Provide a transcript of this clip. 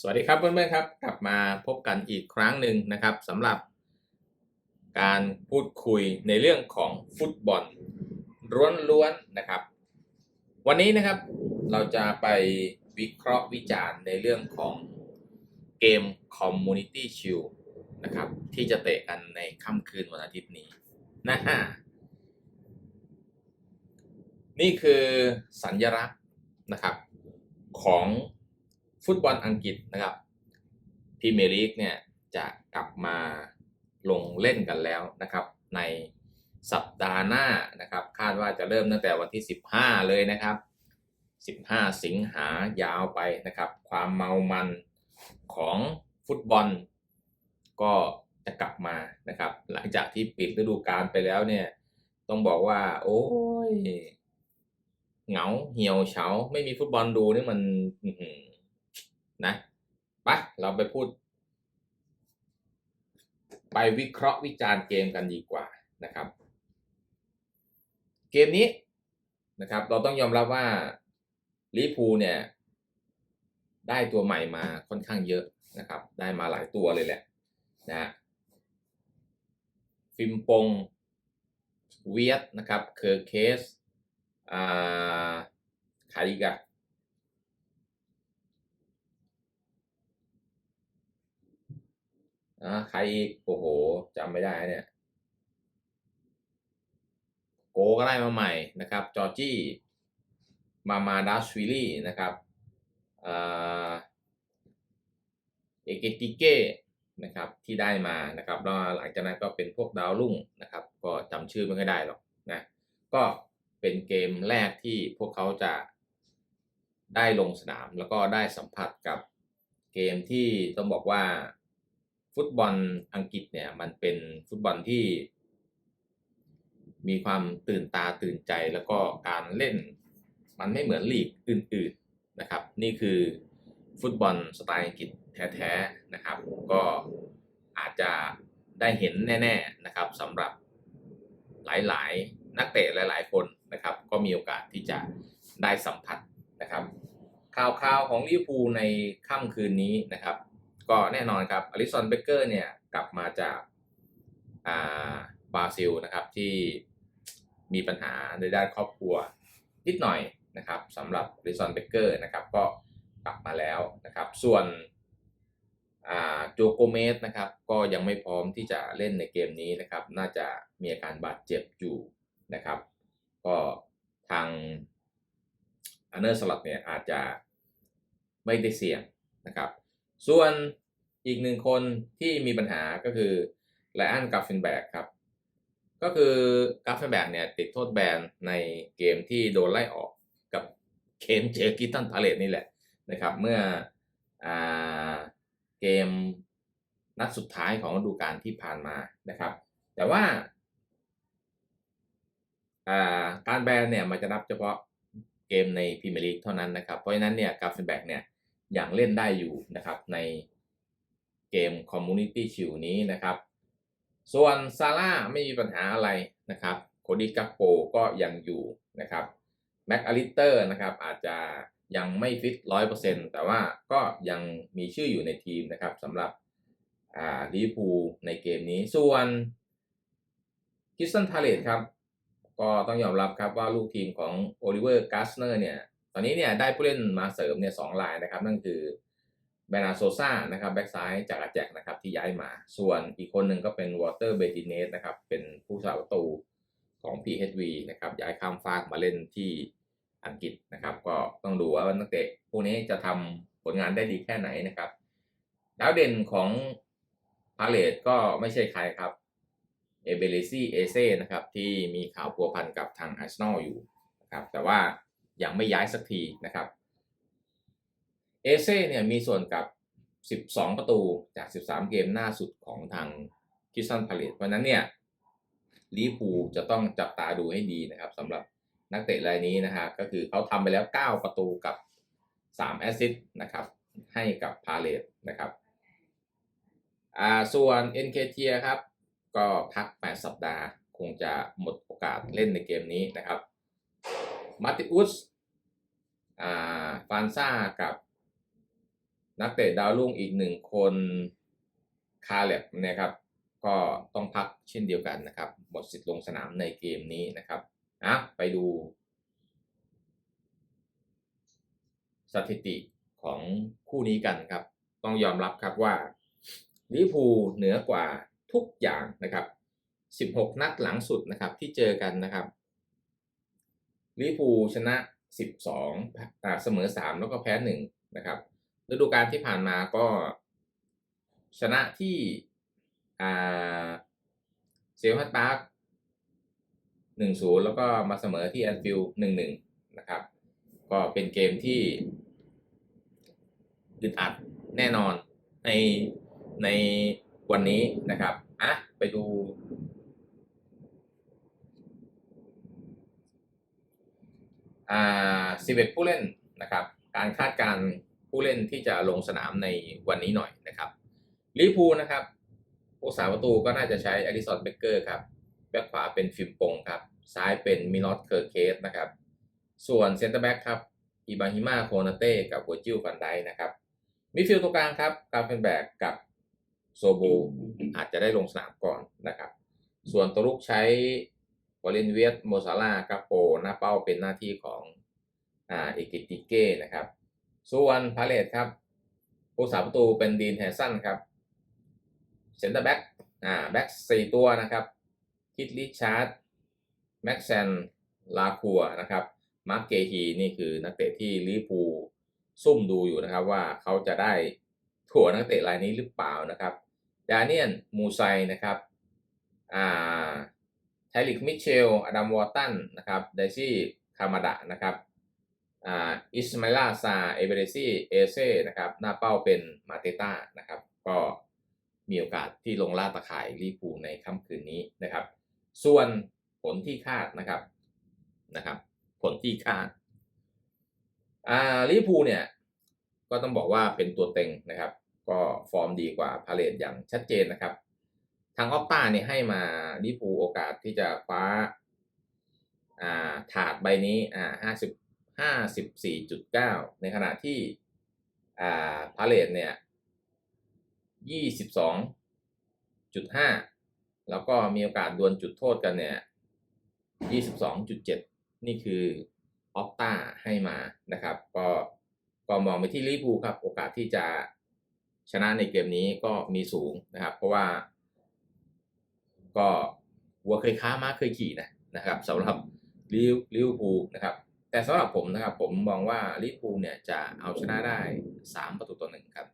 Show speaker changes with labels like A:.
A: สวัสดีครับเพื่อนๆครับ กลับมาพบกันอีกครั้งหนึ่งนะครับสำหรับการพูดคุยในเรื่องของฟุตบอลล้วนๆนะครับ วันนี้นะครับเราจะไปวิเคราะห์วิจารณ์ในเรื่องของเกม Community Shield นะครับที่จะเตะกันในค่ำคืนวันอาทิตย์นี้นะฮะนี่คือสัญลักษณ์นะครับของ ฟุตบอลอังกฤษนะครับพรีเมียร์ลีกเนี่ยจะกลับมาลงเล่นกันแล้วนะครับ ในสัปดาห์หน้านะครับ คาดว่าจะเริ่มตั้งแต่วันที่ 15 เลยนะครับ 15 สิงหายาวไปนะครับ ความเมามันของฟุตบอล ก็จะกลับมานะครับ หลังจากที่ปิดฤดูกาลไปแล้วเนี่ย ต้องบอกว่า โอ้ยเหงาเหี่ยวเฉาไม่มีฟุตบอลดูนี่มันอื นะไปเราไปพูด ไปวิเคราะห์วิจารณ์เกมกันดีกว่านะครับ เกมนี้นะครับ เราต้องยอมรับว่าลิพูเนี่ย ได้ตัวใหม่มาค่อนข้างเยอะนะครับ ได้มาหลายตัวเลยแหละนะฟิมปงเวียดนะครับเคอร์เคสอ่าใครอีกอ อ่าใครอีกโอ้โหจำไม่ได้เนี่ยโกก็ได้มาใหม่นะครับจอร์จี้มามาดาชวิลลี่นะครับเอเกติเก้นะครับที่ได้มานะครับแล้วหลังจากนั้นก็เป็นพวกดาวรุ่งนะครับ ก็จำชื่อไม่ค่อยได้หรอกนะก็เป็นเกมแรกที่พวกเขาจะได้ลงสนาม แล้วก็ได้สัมผัสกับเกมที่ต้องบอกว่า ฟุตบอลอังกฤษเนี่ยมันเป็นฟุตบอลที่ มีความตื่นตาตื่นใจแล้วก็การเล่น มันไม่เหมือนลีกอื่น ๆนะครับ นี่คือฟุตบอลสไตล์อังกฤษแท้ๆนะครับก็อาจจะได้เห็นแน่ๆนะครับสำหรับหลายๆ นักเตะหลาย ๆ คนนะครับ ก็มีโอกาสที่จะได้สัมผัสนะครับข่าวๆของลิเวอร์พูลในค่ำคืนนี้นะครับ ก็แน่นอนครับอลิสันเบเกอร์เนี่ยกลับมาจากอ่าบราซิลนะครับที่มีปัญหาในด้านครอบครัวนิดหน่อยนะครับสำหรับอลิสันเบเกอร์นะครับก็กลับมาแล้วนะครับส่วนอ่าโจโกเมสนะครับก็ยังไม่พร้อมที่จะเล่นในเกมนี้นะครับน่าจะมีอาการบาดเจ็บอยู่นะครับก็ทางอันเนอร์สลัดเนี่ยอาจจะไม่ได้เสี่ยงนะครับ ส่วนอีกหนึ่งคนที่มีปัญหาก็คือไลอันกาฟเฟนแบกครับ ก็คือกาฟเฟนแบกเนี่ยติดโทษแบนในเกมที่โดนไล่ออกกับเคนเจอกิตันพาเลตนี่แหละนะครับ เมื่ออเกมนัดสุดท้ายของฤดูกาลที่ผ่านมานะครับ แต่ว่าการแบนเนี่ยมันจะนับเฉพาะเกมในพรีเมียร์ลีกเท่านั้นนะครับ เพราะฉะนั้นเนี่ยกาฟเฟนแบกเนี่ย อยังเล่นได้อยู่นะครับในเกม Community Shield นี้นะครับ ส่วนซาร่าไม่มีปัญหาอะไรนะครับโคดี้กัปโปก็ยังอยู่นะครับแม็กอลิเตอร์นะครับอาจจะยังไม่ฟิตร้อยเปอร์เซ็นต์แต่ว่าก็ยังมีชื่ออยู่ในทีมนะครับสำหรับอ่าลิพูในเกมนี้ ส่วนคิสตันพาเลตครับ ก็ต้องยอมรับครับว่าลูกทีมของโอลิเวอร์กาสเนอร์เนี่ย อนนี้เนี่ยได้ผู้เล่นมาเสริมเนี่ยสองรายนะครับ นั่นคือแบนาโซซ่านะครับแบ็กซ้ายจากอาแจกนะครับที่ย้ายมา ส่วนอีกคนหนึ่งก็เป็นวอเตอร์เบติเนสนะครับเป็นผู้สาประตูของ PHV นะครับย้ายข้ามฟากมาเล่นที่อังกฤษนะครับ ก็ต้องดูว่านักเตะพวกนี้จะทำผลงานได้ดีแค่ไหนนะครับดาวเด่นของพาเลตก็ไม่ใช่ใครครับเอเบเลซี่เอเซ่นะครับที่มีข่าวพัวพันกับทางอาร์เซนอลอยู่นะครับแต่ว่า ยังไม่ย้ายสักทีนะครับเอเซ่เนี่ยมีส่วนกับ 12 ประตูจาก 13 เกมหน้าสุดของทางคิสตันพาเลตเพราะนั้นเนี่ยลิเวอร์พูลจะต้องจับตาดูให้ดีนะครับสำหรับนักเตะรายนี้นะฮะก็คือเขาทำไปแล้ว 9 ประตูกับ 3 แอสซิสต์นะครับให้กับพาเลตนะครับอ่าส่วน NK เ i ครับก็พัก 8 สัปดาห์ คงจะหมดโอกาสเล่นในเกมนี้นะครับ มาติอุสอ่าฟานซ่ากับนักเตะดาวรุ่งอีกหนึ่งคนคาเล็บนะครับ ก็ต้องพักเช่นเดียวกันนะครับ หมดสิทธิ์ลงสนามในเกมนี้นะครับอะไปดู สถิติของคู่นี้กันครับ ต้องยอมรับครับว่าลิพูเหนือกว่าทุกอย่างนะครับ 16 นัดหลังสุดนะครับที่เจอกันนะครับ ลิเวอร์พูชนะ 12อ่าเสมอ 3 แล้วก็แพ้1นะครับฤดูกาลที่ผ่านมาก็ชนะที่อ่าเซลฮัตพาร์ค1-0แล้วก็มาเสมอที่แอนฟิลด์1-1นะครับ ก็เป็นเกมที่อึดอัดแน่นอนในในวันนี้นะครับอะไปดู อ่า11ผู้เล่นนะครับการคาดการผู้เล่นที่จะลงสนามในวันนี้หน่อยนะครับลิพูนะครับผู้สาประตูก็น่าจะใช้อลิสันเบเกอร์ครับแบ็คขวาเป็นฟิมปงครับซ้ายเป็นมิลอสเคอร์เคสนะครับส่วนเซนเตอร์แบ็กครับอิบาฮิมาโคนาเต้กับโวจิลฟันไดนะครับมิดฟิลด์ตัวกลางครับกาเฟนแบกกับโซบูอาจจะได้ลงสนามก่อนนะครับ ส่วนตัวลุกใช้ อลเลนเวียตโมซาร่ากับโปหน้าเป้าเป็นหน้าที่ของอ่าเอกิติเก้นะครับส่วนพาเลตครับผู้สาประตูเป็นดีนแฮสันครับเซนเตอร์แบ็กอ่าแบ็กสี่ตัวนะครับคิดลิชาร์ดแม็กแซนลาคัวนะครับมาร์กเกฮีนี่คือนักเตะที่ลิเวอร์พูซุ่มดูอยู่นะครับว่าเขาจะได้ถั่วนักเตะรายนี้หรือเปล่านะครับดาเนียนมูไซนะครับอ่า ไทลิกมิเชล อดัมวอร์ตันนะครับไดซี่คามาดะนะครับอ่าอิสมาลาซา เอเบเรซี่ เอเซ่นะครับหน้าเป้าเป็นมาเตต้านะครับ ก็มีโอกาสที่ลงล่าตะข่ายลิเวอร์พูลในค่ำคืนนี้นะครับ ส่วนผลที่คาดนะครับนะครับ ผลที่คาดอ่าลิเวอร์พูลเนี่ยก็ต้องบอกว่าเป็นตัวเต็งนะครับ ก็ฟอร์มดีกว่าพาเลตอย่างชัดเจนนะครับ ทางออปต้าเนี่ยให้มาลิพูโอกาสที่จะคว้าอ่าถาดใบนี้อ่าห้าสิบห้าสิบสี่จุดเก้าในขณะที่อ่าพาเลตเนี่ยยี่สิบสองจุดห้าแล้วก็มีโอกาสดวลจุดโทษกันเนี่ยยี่สิบสองจุดเจ็ดนี่คือออปต้าให้มานะครับ ก็ก็มองไปที่ลิเวอร์พูครับ โอกาสที่จะชนะในเกมนี้ก็มีสูงนะครับ เพราะว่า ก็วัวเคยค้าม้าเคยขี่นะนะครับสำหรับลิวลิวพูนะครับ แต่สำหรับผมนะครับผมมองว่าลิวพูเนี่ยจะเอาชนะได้ 3 ประตูต่อหนึ่งครับ